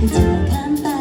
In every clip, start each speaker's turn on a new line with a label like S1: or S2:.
S1: 你怎么看把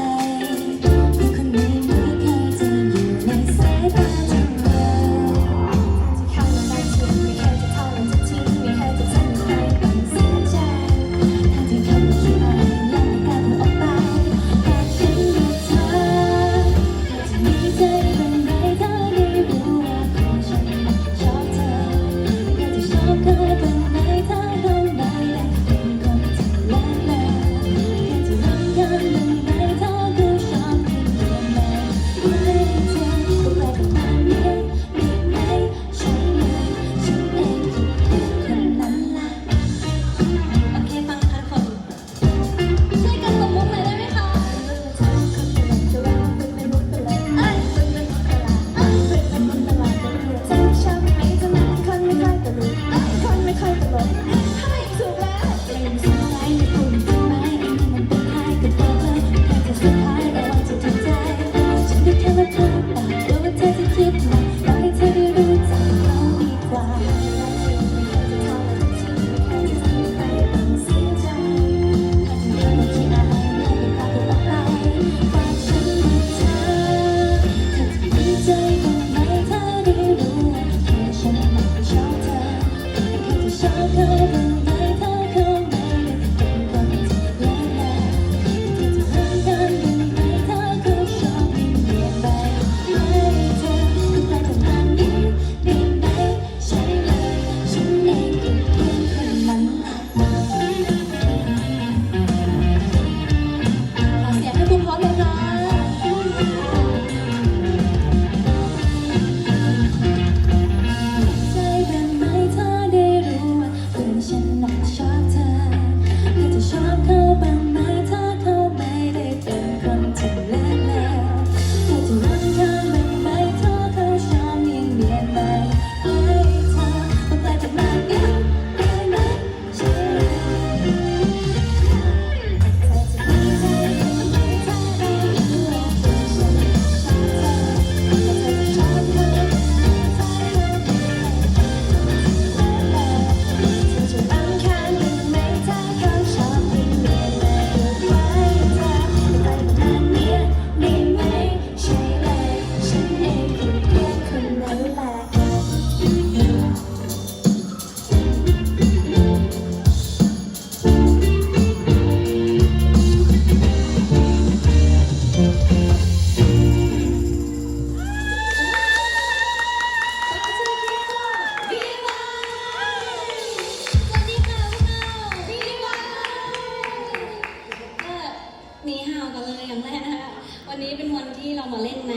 S2: ากันเลยอย่างแรกนะคะวันนี้เป็นวันที่เรามาเล่นใน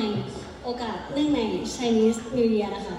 S2: โอกาสเรื่องใน Chinese New Year นะคะ